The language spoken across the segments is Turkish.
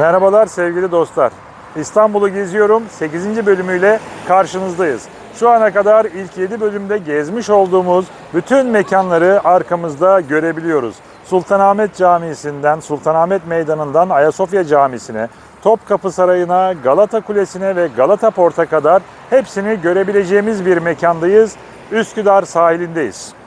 Merhabalar sevgili dostlar. İstanbul'u geziyorum 8. bölümüyle karşınızdayız. Şu ana kadar ilk 7 bölümde gezmiş olduğumuz bütün mekanları arkamızda görebiliyoruz. Sultanahmet Camisi'nden, Sultanahmet Meydanı'ndan Ayasofya Camisi'ne, Topkapı Sarayı'na, Galata Kulesi'ne ve Galata Port'a kadar hepsini görebileceğimiz bir mekandayız. Üsküdar sahilindeyiz.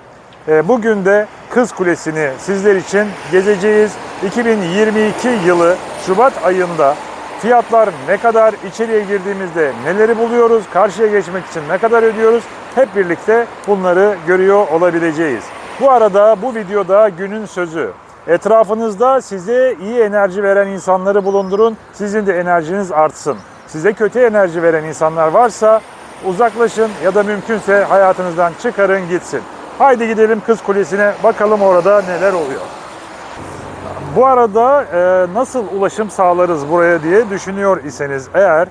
E, Bugün de Kız Kulesi'ni sizler için gezeceğiz. 2022 yılı Şubat ayında fiyatlar ne kadar içeriye girdiğimizde neleri buluyoruz, karşıya geçmek için ne kadar ödüyoruz hep birlikte bunları görüyor olabileceğiz. Bu arada bu videoda günün sözü. Etrafınızda size iyi enerji veren insanları bulundurun. Sizin de enerjiniz artsın. Size kötü enerji veren insanlar varsa uzaklaşın ya da mümkünse hayatınızdan çıkarın gitsin. Haydi gidelim Kız Kulesi'ne bakalım orada neler oluyor. Bu arada e, nasıl ulaşım sağlarız buraya diye düşünüyor iseniz eğer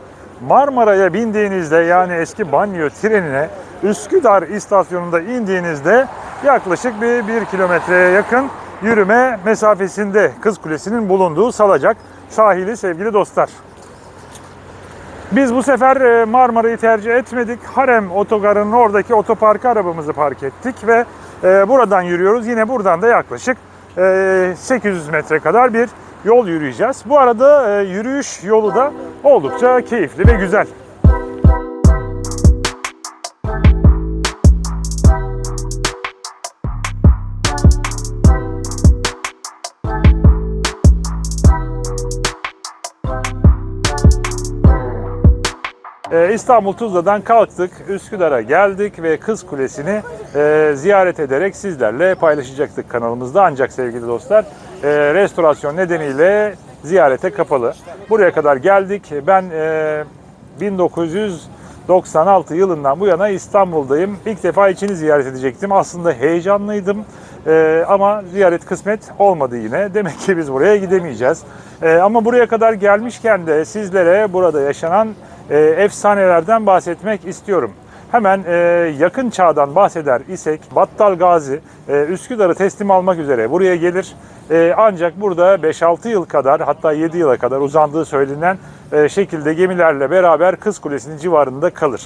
Marmara'ya bindiğinizde yani eski banyo trenine Üsküdar istasyonunda indiğinizde yaklaşık bir, bir kilometreye yakın yürüme mesafesinde Kız Kulesi'nin bulunduğu Salacak sahili sevgili dostlar. Biz bu sefer e, Marmara'yı tercih etmedik. Harem otogarının oradaki otoparka arabamızı park ettik ve e, buradan yürüyoruz. Yine buradan da yaklaşık e, 800 metre kadar bir yol yürüyeceğiz. Bu arada e, yürüyüş yolu da oldukça keyifli ve güzel. İstanbul Tuzla'dan kalktık, Üsküdar'a geldik ve Kız Kulesi'ni e, ziyaret ederek sizlerle paylaşacaktık kanalımızda. Ancak sevgili dostlar, e, restorasyon nedeniyle ziyarete kapalı. Buraya kadar geldik. Ben e, 1996 yılından bu yana İstanbul'dayım. İlk defa içini ziyaret edecektim. Aslında heyecanlıydım E, ama ziyaret kısmet olmadı yine. Demek ki biz buraya gidemeyeceğiz. E, ama buraya kadar gelmişken de sizlere burada yaşanan e, efsanelerden bahsetmek istiyorum. Hemen e, yakın çağdan bahseder isek Battal Gazi e, Üsküdar'ı teslim almak üzere buraya gelir. E, ancak burada 5-6 yıl kadar hatta 7 yıla kadar uzandığı söylenen e, şekilde gemilerle beraber Kız Kulesi'nin civarında kalır.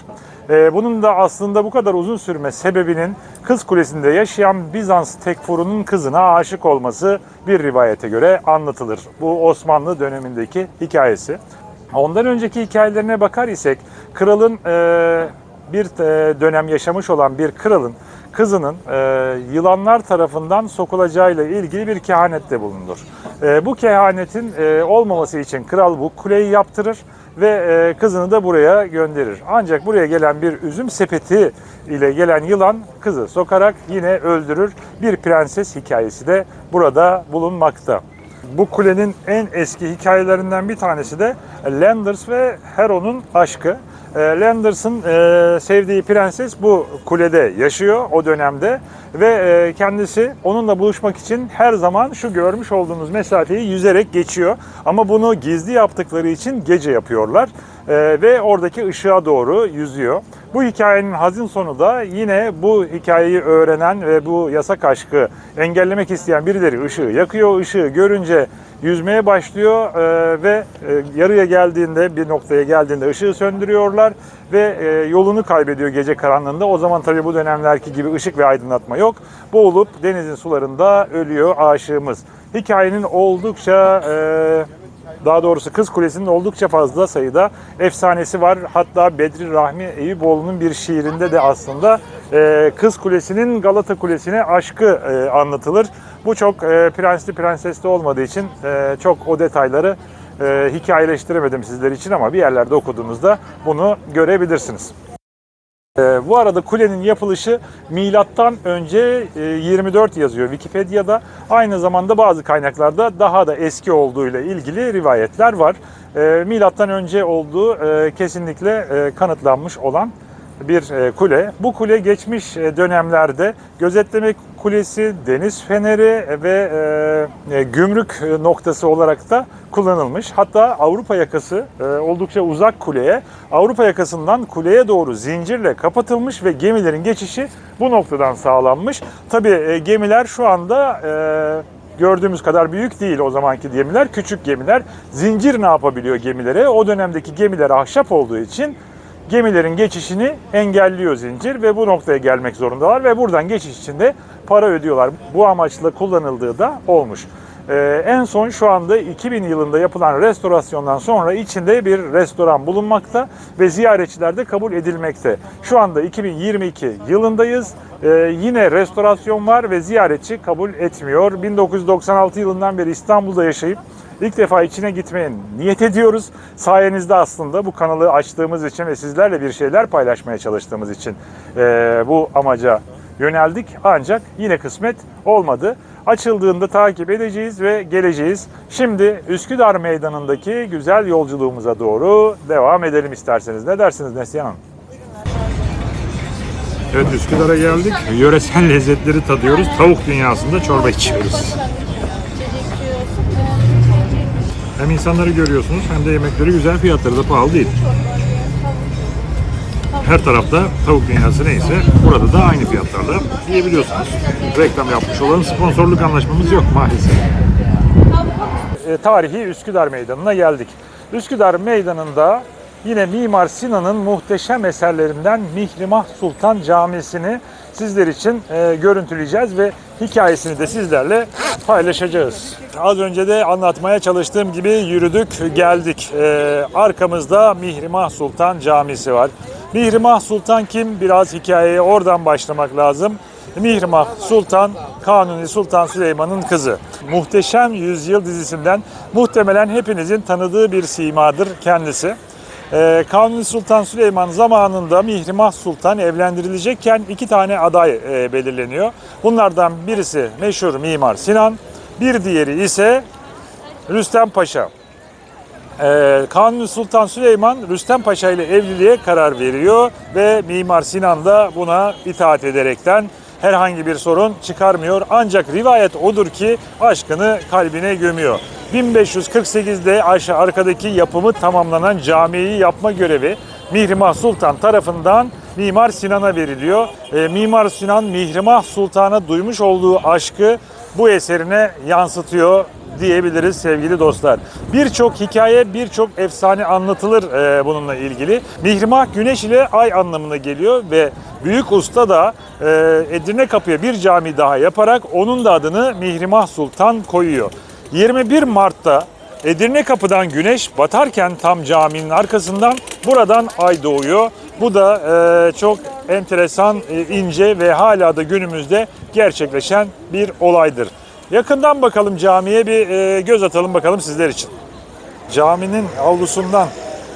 E, bunun da aslında bu kadar uzun sürme sebebinin Kız Kulesi'nde yaşayan Bizans Tekfuru'nun kızına aşık olması bir rivayete göre anlatılır. Bu Osmanlı dönemindeki hikayesi. Ondan önceki hikayelerine bakar isek kralın e, bir e, dönem yaşamış olan bir kralın kızının e, yılanlar tarafından sokulacağıyla ilgili bir kehanette bulunur. E, bu kehanetin e, olmaması için kral bu kuleyi yaptırır ve e, kızını da buraya gönderir. Ancak buraya gelen bir üzüm sepeti ile gelen yılan kızı sokarak yine öldürür. Bir prenses hikayesi de burada bulunmakta. Bu kulenin en eski hikayelerinden bir tanesi de Landers ve Heron'un aşkı. E, Landers'ın e, sevdiği prenses bu kulede yaşıyor o dönemde ve e, kendisi onunla buluşmak için her zaman şu görmüş olduğunuz mesafeyi yüzerek geçiyor. Ama bunu gizli yaptıkları için gece yapıyorlar E, ve oradaki ışığa doğru yüzüyor. Bu hikayenin hazin sonu da yine bu hikayeyi öğrenen ve bu yasak aşkı engellemek isteyen birileri ışığı yakıyor. Işığı görünce yüzmeye başlıyor e, ve e, yarıya geldiğinde bir noktaya geldiğinde ışığı söndürüyorlar ve e, yolunu kaybediyor gece karanlığında. O zaman tabii bu dönemlerki gibi ışık ve aydınlatma yok. Boğulup denizin sularında ölüyor aşığımız. Hikayenin oldukça e, daha doğrusu Kız Kulesi'nin oldukça fazla sayıda efsanesi var. Hatta Bedri Rahmi Eyüboğlu'nun bir şiirinde de aslında e, Kız Kulesi'nin Galata Kulesi'ne aşkı e, anlatılır. Bu çok e, prensli prensesli olmadığı için e, çok o detayları e, hikayeleştiremedim sizler için ama bir yerlerde okuduğunuzda bunu görebilirsiniz. Ee, bu arada kulenin yapılışı milattan önce e, 24 yazıyor Wikipedia'da. Aynı zamanda bazı kaynaklarda daha da eski olduğuyla ilgili rivayetler var. Ee, milattan önce olduğu e, kesinlikle e, kanıtlanmış olan bir e, kule. Bu kule geçmiş e, dönemlerde gözetleme kulesi, deniz feneri ve e, gümrük noktası olarak da kullanılmış. Hatta Avrupa yakası oldukça uzak kuleye, Avrupa yakasından kuleye doğru zincirle kapatılmış ve gemilerin geçişi bu noktadan sağlanmış. Tabii gemiler şu anda gördüğümüz kadar büyük değil o zamanki gemiler. Küçük gemiler. Zincir ne yapabiliyor gemilere? O dönemdeki gemiler ahşap olduğu için gemilerin geçişini engelliyor zincir ve bu noktaya gelmek zorundalar ve buradan geçiş için de para ödüyorlar. Bu amaçla kullanıldığı da olmuş. Ee, en son şu anda 2000 yılında yapılan restorasyondan sonra içinde bir restoran bulunmakta ve ziyaretçiler de kabul edilmekte. Şu anda 2022 yılındayız. Ee, yine restorasyon var ve ziyaretçi kabul etmiyor. 1996 yılından beri İstanbul'da yaşayıp İlk defa içine gitmeye niyet ediyoruz. Sayenizde aslında bu kanalı açtığımız için ve sizlerle bir şeyler paylaşmaya çalıştığımız için eee, bu amaca yöneldik. Ancak yine kısmet olmadı. Açıldığında takip edeceğiz ve geleceğiz. Şimdi Üsküdar Meydanı'ndaki güzel yolculuğumuza doğru devam edelim isterseniz. Ne dersiniz Neslihan Hanım? Evet Üsküdar'a geldik. Yöresel lezzetleri tadıyoruz. Tavuk dünyasında çorba içiyoruz. Hem insanları görüyorsunuz hem de yemekleri güzel fiyatları da pahalı değil. Her tarafta tavuk dünyası neyse burada da aynı fiyatlarla yiyebiliyorsunuz. Reklam yapmış olalım. Sponsorluk anlaşmamız yok maalesef. E, tarihi Üsküdar Meydanı'na geldik. Üsküdar Meydanı'nda yine Mimar Sinan'ın muhteşem eserlerinden Mihrimah Sultan Camisi'ni sizler için e, görüntüleyeceğiz ve hikayesini de sizlerle paylaşacağız. Az önce de anlatmaya çalıştığım gibi yürüdük, geldik. E, arkamızda Mihrimah Sultan Camisi var. Mihrimah Sultan kim? Biraz hikayeye oradan başlamak lazım. Mihrimah Sultan, Kanuni Sultan Süleyman'ın kızı. Muhteşem Yüzyıl dizisinden muhtemelen hepinizin tanıdığı bir simadır kendisi. Ee, Kanuni Sultan Süleyman zamanında Mihrimah Sultan evlendirilecekken iki tane aday e, belirleniyor. Bunlardan birisi meşhur Mimar Sinan, bir diğeri ise Rüstem Paşa. Ee, Kanuni Sultan Süleyman Rüstem Paşa ile evliliğe karar veriyor ve Mimar Sinan da buna itaat ederekten herhangi bir sorun çıkarmıyor. Ancak rivayet odur ki aşkını kalbine gömüyor. 1548'de aşağı arkadaki yapımı tamamlanan camiyi yapma görevi Mihrimah Sultan tarafından Mimar Sinan'a veriliyor. Ee, Mimar Sinan Mihrimah Sultan'a duymuş olduğu aşkı bu eserine yansıtıyor diyebiliriz sevgili dostlar. Birçok hikaye, birçok efsane anlatılır e, bununla ilgili. Mihrimah güneş ile ay anlamına geliyor ve büyük usta da e, Edirne Kapı'ya bir cami daha yaparak onun da adını Mihrimah Sultan koyuyor. 21 Mart'ta Edirne Kapı'dan güneş batarken tam caminin arkasından buradan ay doğuyor. Bu da e, çok enteresan, e, ince ve hala da günümüzde gerçekleşen bir olaydır. Yakından bakalım camiye bir e, göz atalım bakalım sizler için. Caminin avlusundan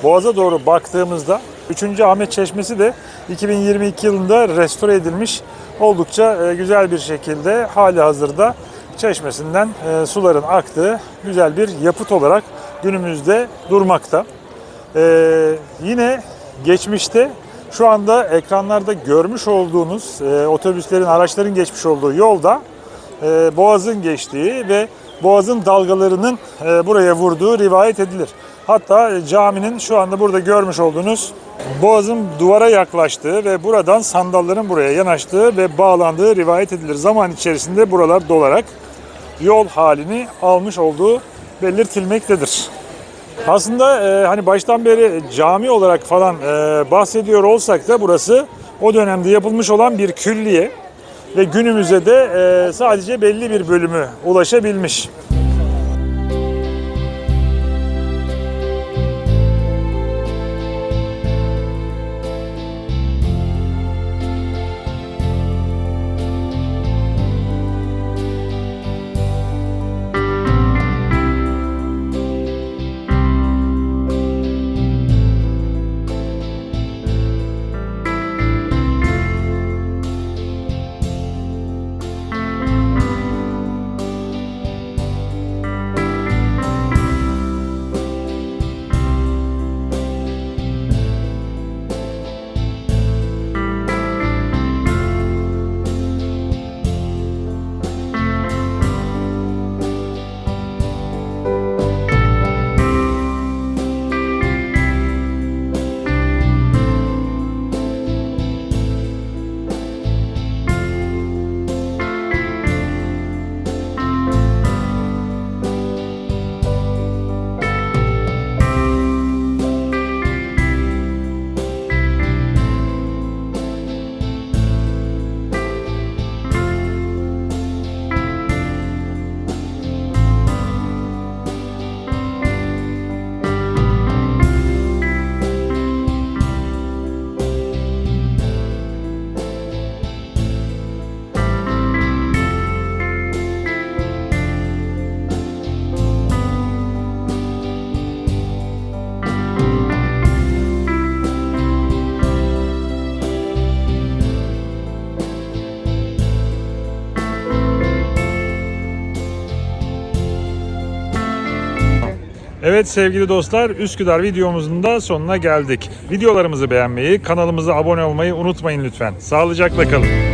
Boğaz'a doğru baktığımızda 3. Ahmet Çeşmesi de 2022 yılında restore edilmiş. Oldukça e, güzel bir şekilde hali hazırda çeşmesinden e, suların aktığı güzel bir yapıt olarak günümüzde durmakta. E, yine geçmişte şu anda ekranlarda görmüş olduğunuz otobüslerin, araçların geçmiş olduğu yolda e, boğazın geçtiği ve boğazın dalgalarının e, buraya vurduğu rivayet edilir. Hatta caminin şu anda burada görmüş olduğunuz boğazın duvara yaklaştığı ve buradan sandalların buraya yanaştığı ve bağlandığı rivayet edilir. Zaman içerisinde buralar dolarak yol halini almış olduğu belirtilmektedir. Aslında e, hani baştan beri cami olarak falan e, bahsediyor olsak da burası o dönemde yapılmış olan bir külliye ve günümüze de e, sadece belli bir bölümü ulaşabilmiş. Evet sevgili dostlar Üsküdar videomuzun da sonuna geldik. Videolarımızı beğenmeyi, kanalımıza abone olmayı unutmayın lütfen. Sağlıcakla kalın.